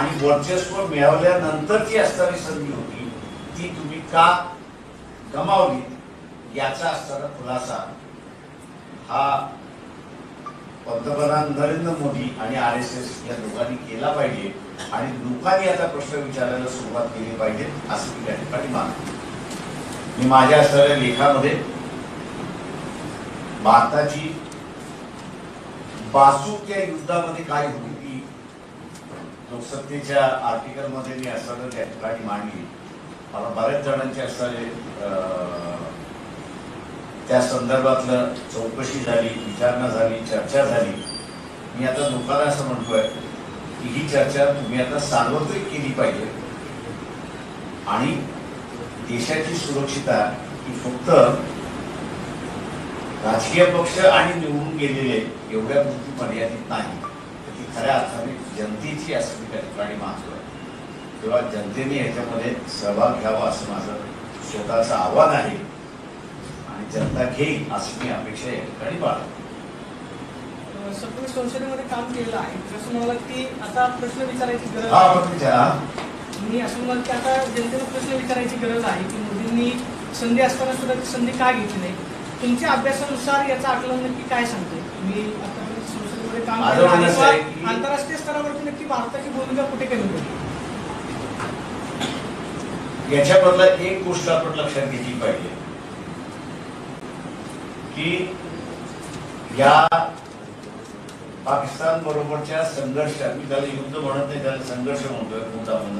आणि वर्चस्व मिळवल्यानंतरची असणारी संधी होती ती तुम्ही का गमावली याचा असणारा खुलासा हा पंतप्रधान नरेंद्र मोदी आणि आर एस एस या दोघांनी केला पाहिजे. आणि लोकांनी आता प्रश्न विचारायला सुरुवात केली पाहिजे असं मी त्या ठिकाणी मानतो. मी माझ्या असणाऱ्या लेखामध्ये भारताची बासू त्या युद्धामध्ये काय होती? लोकसत्तेच्या आर्टिकलमध्ये मी असताना त्या ठिकाणी मांडली. मला बऱ्याच जणांचे असणारे त्या संदर्भातलं चौकशी झाली विचारणा झाली चर्चा झाली. मी आता लोकांना असं म्हणतोय की ही चर्चा तुम्ही आता सार्वत्रिक केली पाहिजे. आणि देशाची सुरक्षिता ही फक्त राजकीय पक्ष आणि निवडून गेलेले एवढ्या गोष्टी मर्यादित नाही. तर ती खऱ्या अर्थाने जनतेची असं मी त्या ठिकाणी मानतोय तेव्हा जनतेने याच्यामध्ये सहभाग घ्यावा असं माझं स्वतःचं आव्हान आहे. आणि जनता घेईल अशी मी अपेक्षा या ठिकाणी बाळगतो. संसदेमध्ये काम केलेलं आहे. असं म्हणाला की आता प्रश्न विचारायची गरज हा विचारा. मी असं म्हणाल की आता जनतेला प्रश्न विचारायची गरज आहे की मोदींनी संधी असताना सुद्धा ती संधी का घेतली नाही? तुमच्या अभ्यासानुसार याचं आकलन नक्की काय सांगते? मी काम माझं केलं आहे म्हणणं असं आहे की- किंवा आंतरराष्ट्रीय स्तरावरती नक्की भारताची भूमिका कुठे कमी होती? याच्याबद्दल एक गोष्ट आपण लक्षात घेतली पाहिजे. की या पाकिस्तान बरोबरच्या संघर्षात मी त्याला युद्ध म्हणत नाही त्याला संघर्ष म्हणतोय मुद्दा म्हणून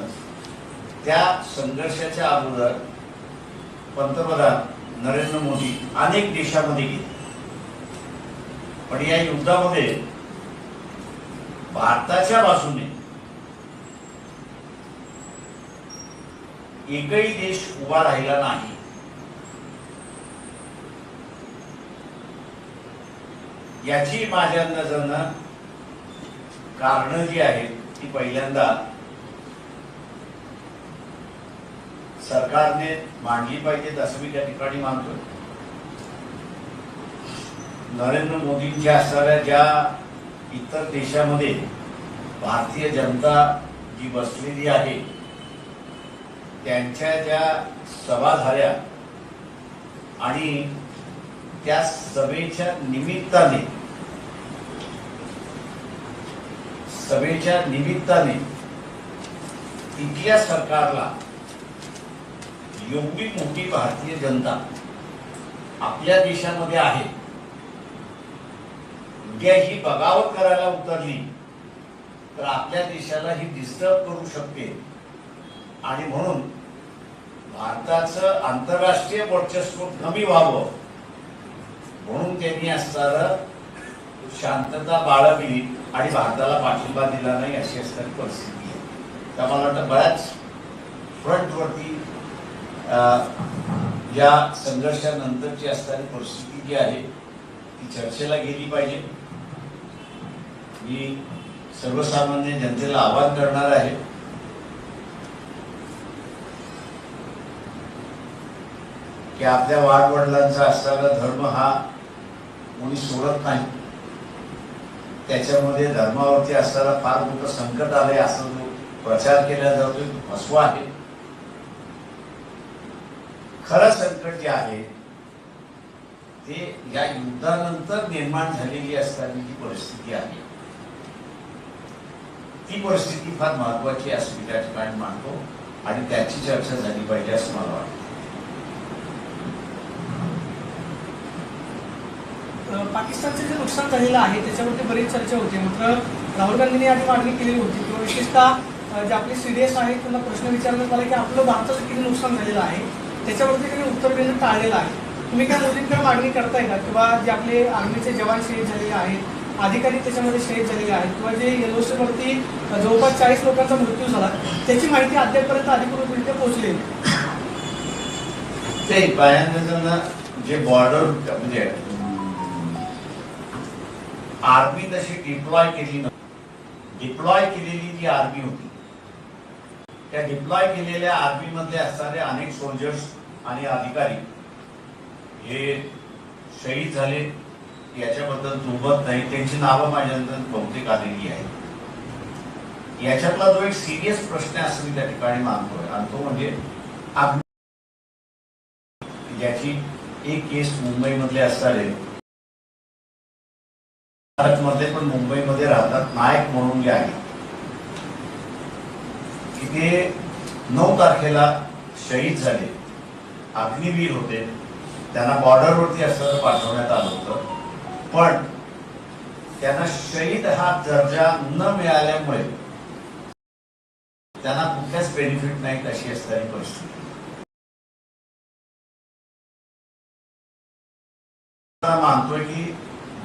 त्या संघर्षाच्या अगोदर पंतप्रधान नरेंद्र मोदी अनेक देशामध्ये गेले. पण या युद्धामध्ये भारताच्या बाजूने एकही देश उभा राहिला नाही. याची माझ्या नजरनं कारण जी आहेत ती पहिल्यांदा सरकारने मांडली पाहिजेत असं मी त्या ठिकाणी मानतोय. नरेंद्र मोदींच्या असणाऱ्या ज्या इतर देशामध्ये भारतीय जनता जी बसलेली आहे त्यांच्या ज्या सभा झाल्या आणि त्या सभेच्या निमित्ताने सभेच्या निमित्ताने तिथल्या सरकारला योग्य मोठी भारतीय जनता आपल्या देशामध्ये आहे. उद्या ही बगावत करायला उतरली तर आपल्या देशाला ही डिस्टर्ब करू शकते. आणि म्हणून भारताचं आंतरराष्ट्रीय वर्चस्व कमी व्हावं. म्हणून त्यांनी असणार शांतता बाळगली आणि भारताला पाठिंबा दिला नाही अशी असणारी परिस्थिती आहे. तर मला वाटतं बऱ्याच फ्रंटवरती या संघर्षानंतरची असणारी परिस्थिती जी आहे ती चर्चेला गेली पाहिजे. मी सर्वसामान्य जनतेला आवाहन करणार आहे. की आपल्या वाडवडिलांचा असणारा धर्म हा कोणी सोडत नाही. त्याच्यामध्ये धर्मावरती असणारा फार मोठं संकट आलंय असं जो प्रचार केला जातोय. तो फसवा आहे. खरं संकट जे आहे ते या युद्धानंतर निर्माण झालेली असताना जी परिस्थिती आहे ती परिस्थिती फार महत्वाची असली त्या ठिकाणी मानतो आणि त्याची चर्चा झाली पाहिजे असं मला वाटतं. पाकिस्तानचं जे नुकसान झालेलं आहे त्याच्यावरती बरीच चर्चा होती. मात्र राहुल गांधींनी आधी मागणी केलेली होती. किंवा विशेषतः जे आपले सिरियस आहेत त्यांना प्रश्न विचारण्यात आला की आपलं भारताचं किती नुकसान झालेलं आहे? त्याच्यावरती त्यांनी उत्तर देणं टाळलेलं आहे. तुम्ही काय मोदींकडे मागणी करताय का? किंवा जे आपले आर्मीचे जवान शहीद झालेले आहेत अधिकारी त्याच्यामध्ये शहीद झालेले आहेत. किंवा जे एलओसीवरती जवळपास चाळीस लोकांचा मृत्यू झाला त्याची माहिती अद्यापपर्यंत अधिकृतरित्या पोहोचली ते बायांना जे बॉर्डर म्हणजे आर्मी तशी डिप्लॉय केली नव्हती. डिप्लॉय केलेली जी आर्मी होती. त्या डिप्लॉय केलेल्या आर्मी मधले असणारे अनेक सोल्जर्स आणि अधिकारी हे शहीद झाले. याच्याबद्दल दुमत नाही. त्यांची नावं माझ्यानंतर बहुतेक आलेली आहेत. याच्यातला जो एक सिरियस प्रश्न आहे असं मी त्या ठिकाणी मानतोय. आणि तो म्हणजे याची ज्याची एक केस मुंबईमधले असणारे भारतमध्ये पण मुंबईमध्ये राहतात नायक म्हणून जे आहेत. ते नऊ तारखेला शहीद झाले. अग्निवीर होते. त्यांना बॉर्डरवरती असताना पाठवण्यात आलं होतं. पण त्यांना शहीद हा दर्जा न मिळाल्यामुळे त्यांना कुठल्याच बेनिफिट नाहीत अशी असणारी परिस्थिती. मानतोय की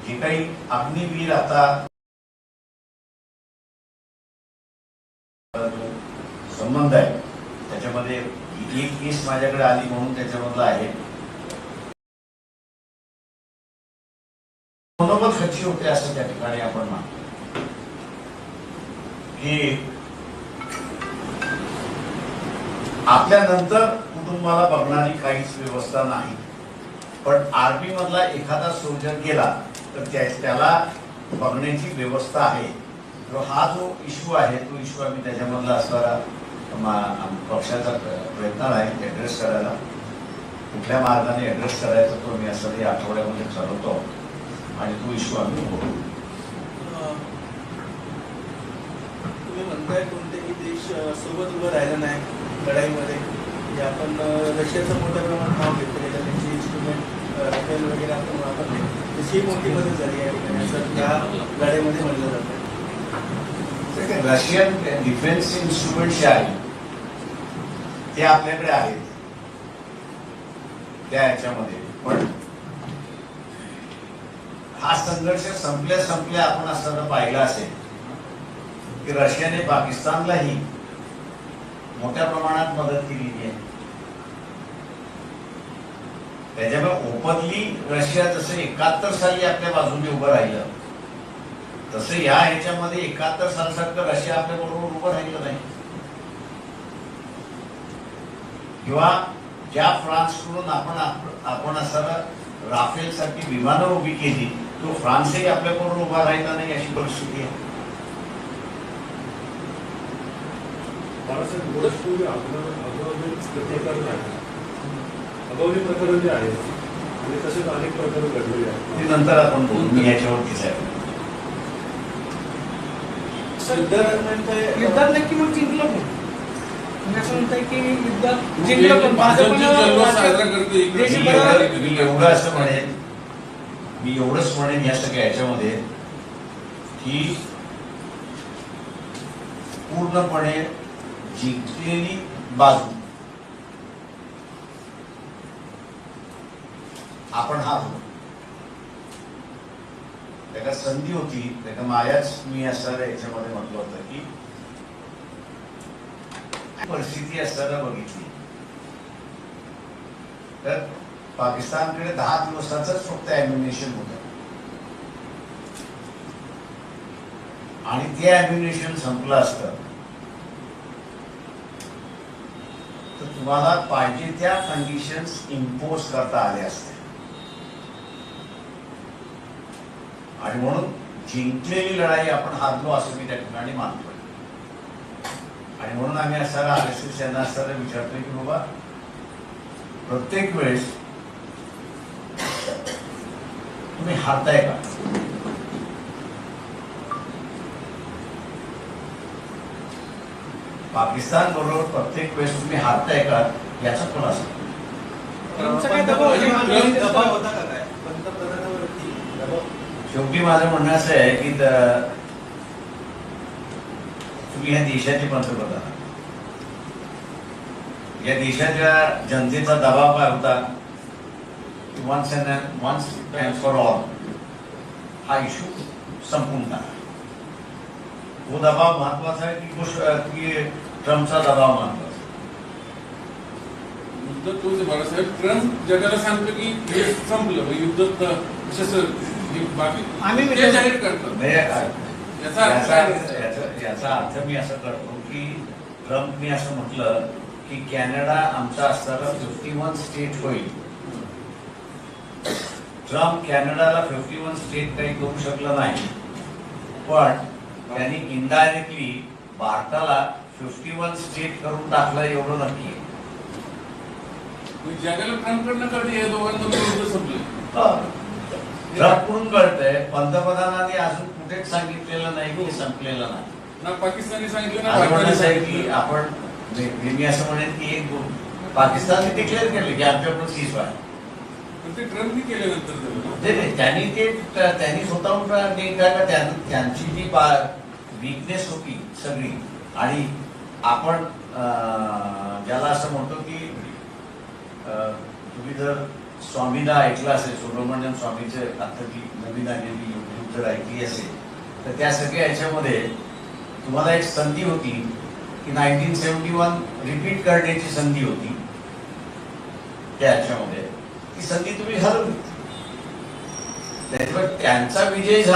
जे काही अग्निवीर आता जो संबंध आहे. त्याच्यामध्ये एक केस माझ्याकडे आली म्हणून त्याच्यामधला आहे. होते असं त्या ठिकाणी आपण मानतो. की आपल्यानंतर कुटुंबाला बघणारी काहीच व्यवस्था नाही. पण आर्मी मधला एखादा सोल्जर गेला तर त्याला बघण्याची व्यवस्था आहे. तर हा जो इश्यू आहे तो इश्यू आम्ही त्याच्यामधला असणारा पक्षाचा प्रयत्न आहे ऍड्रेस करायला. कुठल्या मार्गाने ऍड्रेस करायचा तो मी असं आठवड्यामध्ये ठरवतो. आणि तो इश्यू आम्ही तुम्ही म्हणताय कोणतेही देश सोबत उभं राहिलं नाही लढाईमध्ये. जे आपण अ, रशियाचं मोठ्या प्रमाणात नाव घेतलेलं आहे त्यांची इन्स्ट्रुमेंट राफेल वगैरे आपण वापरले. तशी मोठी मदत झाली ठिकाणी असं या लढाईमध्ये म्हणलं जातं. रशियन डिफेन्स इन्स्ट्रुमेंट जे आहे ते आपल्याकडे आहेत. त्या ह्याच्यामध्ये पण हा संघर्ष संपल्या संपल्या आपण असताना पाहिला असेल की रशियाने पाकिस्तानलाही मोठ्या प्रमाणात मदत केलेली आहे. त्याच्यामुळे ओपनली रशिया जसं एकाहत्तर साली आपल्या बाजूने उभं राहिलं तसं या ह्याच्यामध्ये एकाहत्तर सालसारखं रशिया आपल्या बरोबर उभं राहिलं नाही. किंवा ज्या फ्रान्सकडून आपण आपण असं राफेल सारखी विमानं उभी केली तो फ्रान्सही आपल्या बरोबर उभा राहिला नाही अशी परिस्थिती आहे बाळासाहेब थोडंच पूर्वी प्रकरण जे आहे आणि तसेच अनेक प्रकरण घडलेले आहेत ते नंतर आपण बोलू मी याच्यावरतीच आहे युद्धात नक्की मग जिंकलं पण असं म्हणताय की युद्धात जिंकलं पण भाजपनं एवढं असं म्हणेन मी एवढंच म्हणेन या सगळ्या याच्यामध्ये की पूर्णपणे जिंकलेली बाजू. आपण हा त्याला संधी होती त्याला माझ्याच मी असणाऱ्या याच्यामध्ये म्हटलं होतं की परिस्थिती असताना बघितली. तर पाकिस्तानकडे दहा दिवसाचंच फक्त अॅम्युनेशन होतं. आणि ते अॅम्युनेशन संपलं असतं. तर तुम्हाला पाहिजे त्या कंडिशन्स इम्पोज करता आल्या असत्या आणि म्हणून जिंकलेली लढाई आपण हारलो असं मी त्या ठिकाणी मानतोय. आणि म्हणून आम्ही असताना आर एस एस यांना असताना विचारतोय की बाबा प्रत्येक वेळेस तुम्ही हारताय का? पाकिस्तान बरोबर प्रत्येक वेळेस तुम्ही हारताय का? याचा खुलासा शेवटी माझं म्हणणं असं आहे की तुम्ही या देशाचे पंतप्रधान. या देशाच्या जनतेचा दबाव काय होता? Once and once and for all हा इश्यू संपून टाका तो दबाव महत्त्वाचा आहे की गोष्ट की ट्रम्पचा दबाव महत्त्वाचा आहे? युद्ध तोच बाळासाहेब. ट्रम्प जगाला सांगतो की हे संपलं. युद्ध हे बाकी आम्ही ते जाहीर म्हणजे याचा अर्थ याचा काय? अर्थ- याचा- याचा अर्थ मी असं करतो की ट्रम्पनी असं म्हटलं की कॅनडा आमचा असताना फिफ्टी वन स्टेट होईल. ट्रम्प कॅनडाला फिफ्टी वन स्टेट काही करू शकलं नाही. पण त्यांनी इनडायरेक्टली भारताला फिफ्टी वन स्टेट करून टाकलं एवढं नक्की. जगाला ट्रम्पकडनं कळते या दोघांचं युद्ध संपलं. ट्रम्पकडून कळतंय पंतप्रधानांनी अजून कुठेच सांगितलेलं नाही की संपलेलं नाही. ना पाकिस्तानने सांगितलं की आपण मी असं म्हणेन की एक पाकिस्तानने डिक्लेअर केलं की आमच्याकडून सीज आहे त्यांनी ते त्यांनी स्वतःहून त्यांची जी विकनेस होती सगळी आणि आपण ज्याला असं म्हणतो की तुम्ही जर स्वामीला ऐकलं असेल सुब्रमण्यम स्वामीचे आता जी नवीन आलेली युद्ध जर ऐकली असेल तर त्या सगळ्या याच्यामध्ये तुम्हाला एक संधी होती की नाईन्टीन सेवन्टी वन रिपीट करण्याची संधी होती. त्या ह्याच्यामध्ये संधी तुम्ही हरवली. त्यांचा विजय झाला.